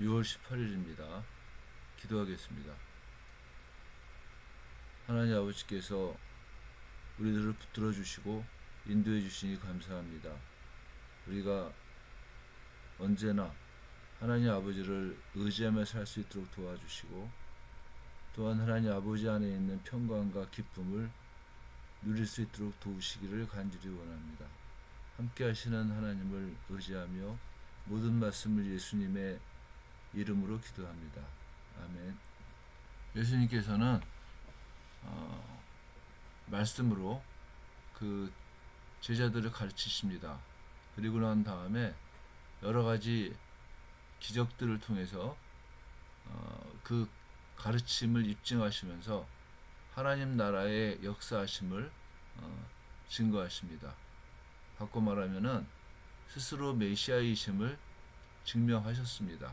6월 18일입니다. 기도하겠습니다. 하나님 아버지께서 우리들을 붙들어 주시고 인도해 주시니 감사합니다. 우리가 언제나 하나님 아버지를 의지하며 살 수 있도록 도와주시고 또한 하나님 아버지 안에 있는 평강과 기쁨을 누릴 수 있도록 도우시기를 간절히 원합니다. 함께 하시는 하나님을 의지하며 모든 말씀을 예수님의 이름으로 기도합니다. 아멘. 예수님께서는 어, 말씀으로 그 제자들을 가르치십니다. 그리고 난 다음에 여러 가지 기적들을 통해서 어, 그 가르침을 입증하시면서 하나님 나라의 역사하심을 어, 증거하십니다. 바꿔 말하면은 스스로 메시아이심을 증명하셨습니다.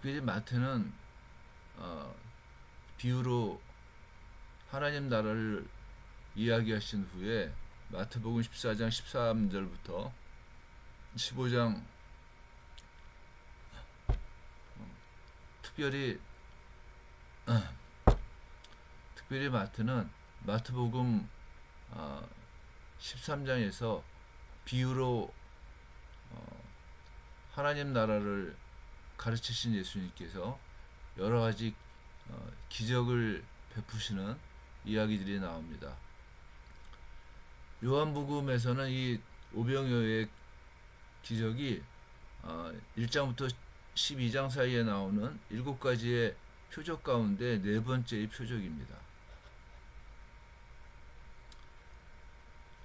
특별히 마태는 어, 비유로 하나님 나라를 이야기하신 후에 마태복음 14장 13절부터 15장 어, 특별히 특별히 마태는 마태복음 어, 13장에서 비유로 어, 하나님 나라를 가르치신 예수님께서 여러 가지 어, 기적을 베푸시는 이야기들이 나옵니다. 요한복음에서는 이 오병이어의 기적이 어, 1장부터 12장 사이에 나오는 일곱 가지의 표적 가운데 네 번째의 표적입니다.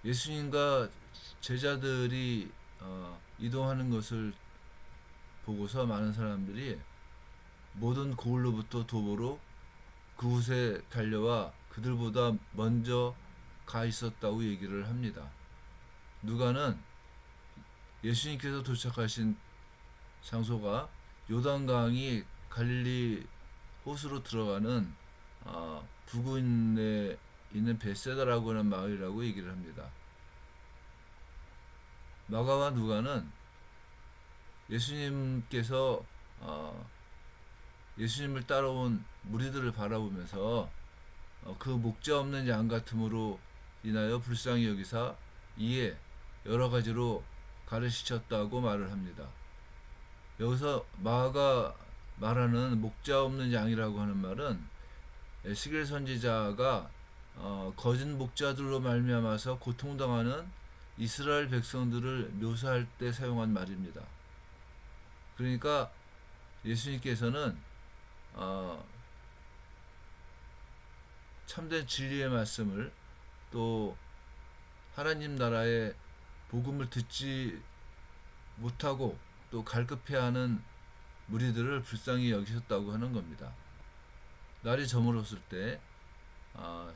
예수님과 제자들이 어, 이동하는 것을 보고서 많은 사람들이 모든 고을로부터 도보로 그곳에 달려와 그들보다 먼저 가 있었다고 얘기를 합니다. 누가는 예수님께서 도착하신 장소가 요단강이 갈릴리 호수로 들어가는 어, 부근에 있는 베세다라고 하는 마을이라고 얘기를 합니다. 마가와 누가는 예수님께서 어, 예수님을 따라온 무리들을 바라보면서 어, 그 목자 없는 양 같음으로 인하여 불쌍히 여기사 이에 여러 가지로 가르치셨다고 말을 합니다. 여기서 마가 말하는 목자 없는 양이라고 하는 말은 시겔 선지자가 어, 거짓 목자들로 말미암아서 고통당하는 이스라엘 백성들을 묘사할 때 사용한 말입니다. 그러니까 예수님께서는 어, 참된 진리의 말씀을 또 하나님 나라의 복음을 듣지 못하고 또 갈급해하는 무리들을 불쌍히 여기셨다고 하는 겁니다. 날이 저물었을 때 아,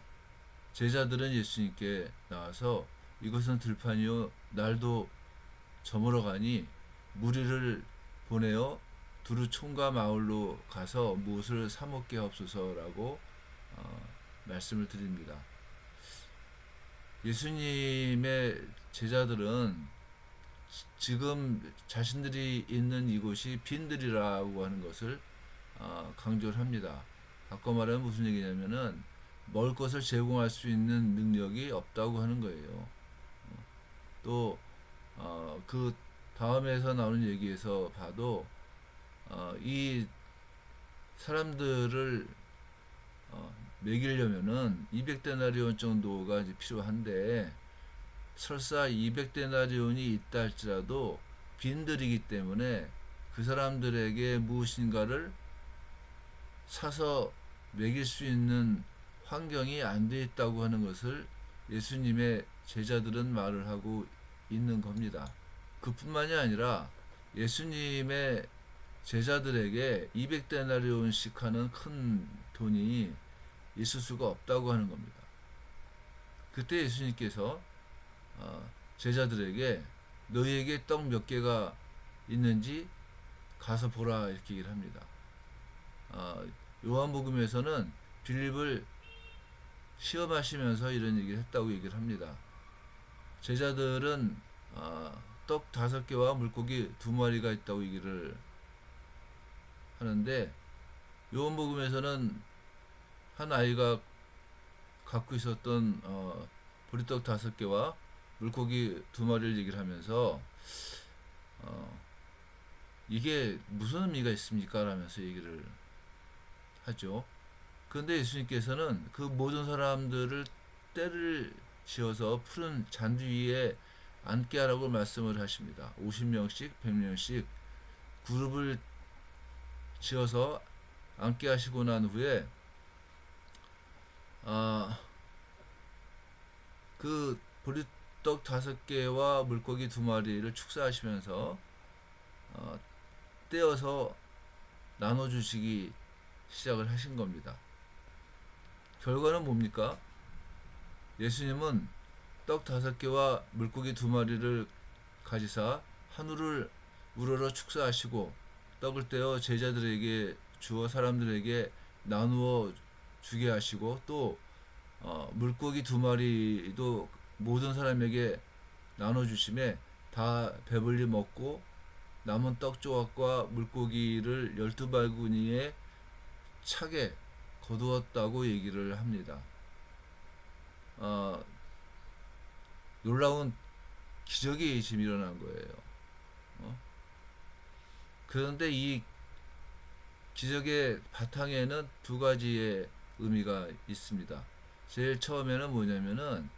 제자들은 예수님께 나와서 이것은 들판이요 날도 저물어가니 무리를 보내어 두루 총과 마을로 가서 무엇을 사 먹게 하옵소서라고 어, 말씀을 드립니다. 예수님의 제자들은 지금 자신들이 있는 이곳이 빈들이라고 하는 것을 어, 강조를 합니다. 바꿔 말하면 무슨 얘기냐면은 먹을 것을 제공할 수 있는 능력이 없다고 하는 거예요. 또, 어, 그 다음에서 나오는 얘기에서 봐도, 어, 이 사람들을, 어, 먹이려면은 200데나리온 정도가 이제 필요한데, 설사 200데나리온이 있다 할지라도 빈들이기 때문에 그 사람들에게 무엇인가를 사서 먹일 수 있는 환경이 안 돼 있다고 하는 것을 예수님의 제자들은 말을 하고 있는 겁니다. 그뿐만이 아니라 예수님의 제자들에게 200데나리온씩 하는 큰 돈이 있을 수가 없다고 하는 겁니다. 그때 예수님께서 어, 제자들에게 너희에게 떡 몇 개가 있는지 가서 보라 이렇게 얘기를 합니다. 어, 요한복음에서는 빌립을 시험하시면서 이런 얘기를 했다고 얘기를 합니다. 제자들은 어, 떡 다섯 개와 물고기 두 마리가 있다고 얘기를 하는데 요한복음에서는 한 아이가 갖고 있었던 어, 보리떡 다섯 개와 물고기 두 마리를 얘기를 하면서 어, 이게 무슨 의미가 있습니까? 라면서 얘기를 하죠. 그런데 예수님께서는 그 모든 사람들을 때를 지어서 푸른 잔디 위에 앉게 하라고 말씀을 하십니다. 50명씩, 100명씩 그룹을 지어서 앉게 하시고 난 후에 아, 그 보리떡 다섯 개와 물고기 두 마리를 축사하시면서 어, 떼어서 나눠주시기 시작을 하신 겁니다. 결과는 뭡니까? 예수님은 떡 다섯 개와 물고기 두 마리를 가지사 한우를 우러러 축사하시고 떡을 떼어 제자들에게 주어 사람들에게 나누어 주게 하시고 또 어, 물고기 두 마리도 모든 사람에게 나눠 주심에 다 배불리 먹고 남은 떡 조각과 물고기를 열두 발구니에 차게 거두었다고 얘기를 합니다. 어, 놀라운 기적이 지금 일어난 거예요. 어? 그런데 이 기적의 바탕에는 두 가지의 의미가 있습니다. 제일 처음에는 뭐냐면은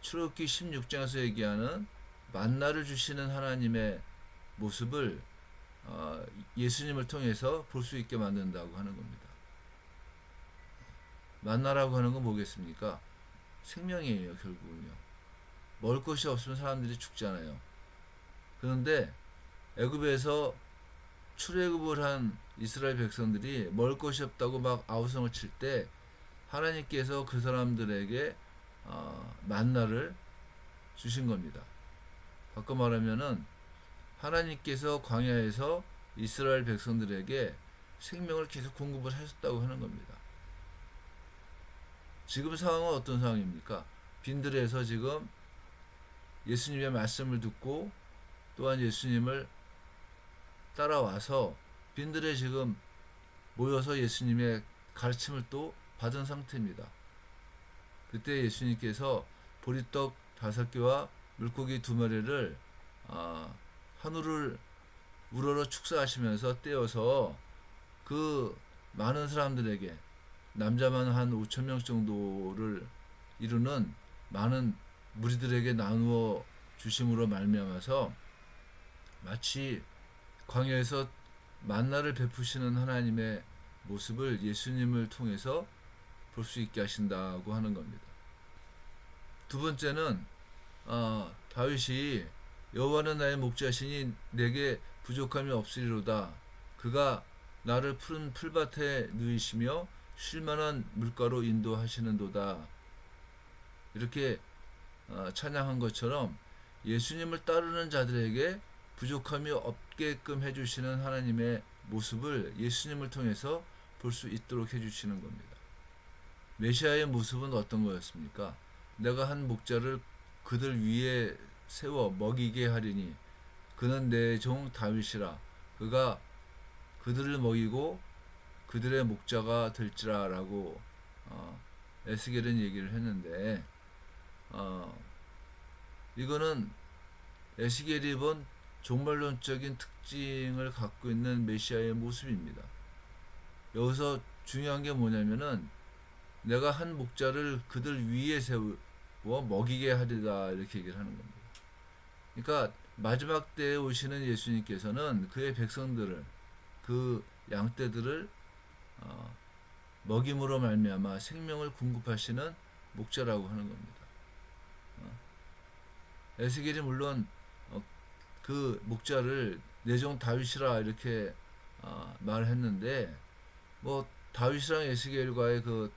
출애굽기 16장에서 얘기하는 만나를 주시는 하나님의 모습을 어, 예수님을 통해서 볼 수 있게 만든다고 하는 겁니다. 만나라고 하는 건 뭐겠습니까? 생명이에요, 결국은요. 먹을 것이 없으면 사람들이 죽잖아요. 그런데 애굽에서 출애굽을 한 이스라엘 백성들이 먹을 것이 없다고 막 아우성을 칠 때 하나님께서 그 사람들에게 어, 만나를 주신 겁니다. 바꿔 말하면은 하나님께서 광야에서 이스라엘 백성들에게 생명을 계속 공급을 하셨다고 하는 겁니다. 지금 상황은 어떤 상황입니까? 빈들에서 지금 예수님의 말씀을 듣고 또한 예수님을 따라와서 빈들에 지금 모여서 예수님의 가르침을 또 받은 상태입니다. 그때 예수님께서 보리떡 다섯 개와 물고기 두 마리를 아, 한우를 우러러 축사하시면서 떼어서 그 많은 사람들에게 남자만 한 5천 명 정도를 이루는 많은 무리들에게 나누어 주심으로 말미암아서 마치 광야에서 만나를 베푸시는 하나님의 모습을 예수님을 통해서 볼 수 있게 하신다고 하는 겁니다. 두 번째는 어, 다윗이 여호와는 나의 목자시니 내게 부족함이 없으리로다. 그가 나를 푸른 풀밭에 누이시며 쉴만한 물가로 인도하시는도다. 이렇게 어, 찬양한 것처럼 예수님을 따르는 자들에게 부족함이 없게끔 해주시는 하나님의 모습을 예수님을 통해서 볼 수 있도록 해주시는 겁니다. 메시아의 모습은 어떤 거였습니까? 내가 한 목자를 그들 위에 세워 먹이게 하리니 그는 내 종 다윗이라 그가 그들을 먹이고 그들의 목자가 될지라라고 어, 에스겔은 얘기를 했는데 어, 이거는 에스겔이 본 종말론적인 특징을 갖고 있는 메시아의 모습입니다. 여기서 중요한 게 뭐냐면은 내가 한 목자를 그들 위에 세워 먹이게 하리다 이렇게 얘기를 하는 겁니다. 그러니까 마지막 때에 오시는 예수님께서는 그의 백성들을 그 양떼들을 어, 먹임으로 말미암아 생명을 공급하시는 목자라고 하는 겁니다. 어, 에스겔이 물론 어, 그 목자를 내종 다윗이라 이렇게 어, 말했는데 뭐 다윗이랑 에스겔과의 그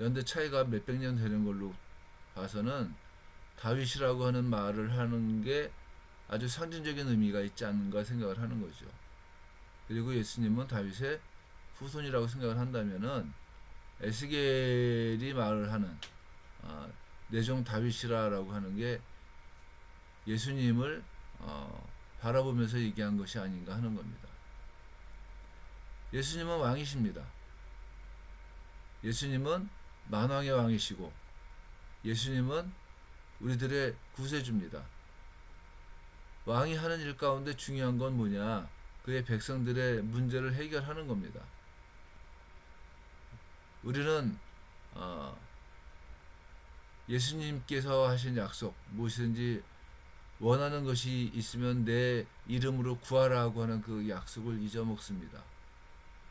연대 차이가 몇백 년 되는 걸로 봐서는 다윗이라고 하는 말을 하는 게 아주 상징적인 의미가 있지 않는가 생각을 하는 거죠. 그리고 예수님은 다윗의 후손이라고 생각을 한다면은 에스겔이 말을 하는 어, 내종 다윗이라라고 하는 게 예수님을 어, 바라보면서 얘기한 것이 아닌가 하는 겁니다. 예수님은 왕이십니다. 예수님은 만왕의 왕이시고 예수님은 우리들의 구세주입니다. 왕이 하는 일 가운데 중요한 건 뭐냐? 그의 백성들의 문제를 해결하는 겁니다. 우리는 어, 예수님께서 하신 약속 무엇이든지 원하는 것이 있으면 내 이름으로 구하라고 하는 그 약속을 잊어먹습니다.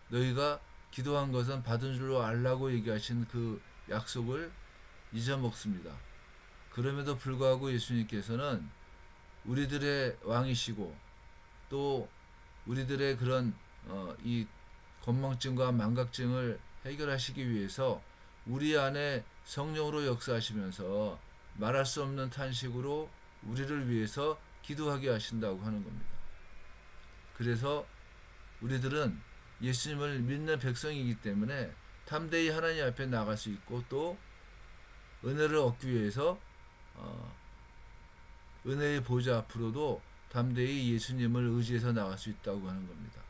너희가 기도한 것은 받은 줄로 알라고 얘기하신 그 약속을 잊어먹습니다. 그럼에도 불구하고 예수님께서는 우리들의 왕이시고 또 우리들의 그런 어, 이 건망증과 망각증을 해결하시기 위해서 우리 안에 성령으로 역사하시면서 말할 수 없는 탄식으로 우리를 위해서 기도하게 하신다고 하는 겁니다. 그래서 우리들은 예수님을 믿는 백성이기 때문에 담대히 하나님 앞에 나갈 수 있고 또 은혜를 얻기 위해서 어, 은혜의 보좌 앞으로도 담대히 예수님을 의지해서 나갈 수 있다고 하는 겁니다.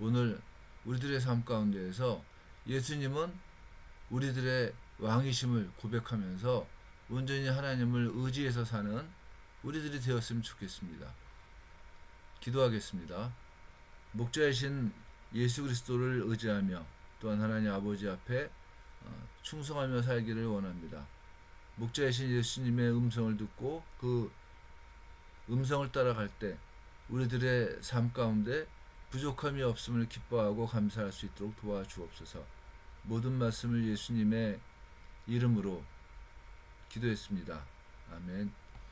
오늘 우리들의 삶 가운데에서 예수님은 우리들의 왕이심을 고백하면서 온전히 하나님을 의지해서 사는 우리들이 되었으면 좋겠습니다. 기도하겠습니다. 목자이신 예수 그리스도를 의지하며 또한 하나님 아버지 앞에 어, 충성하며 살기를 원합니다. 목자이신 예수님의 음성을 듣고 그 음성을 따라갈 때 우리들의 삶 가운데 부족함이 없음을 기뻐하고 감사할 수 있도록 도와주옵소서. 모든 말씀을 예수님의 이름으로 기도했습니다. 아멘.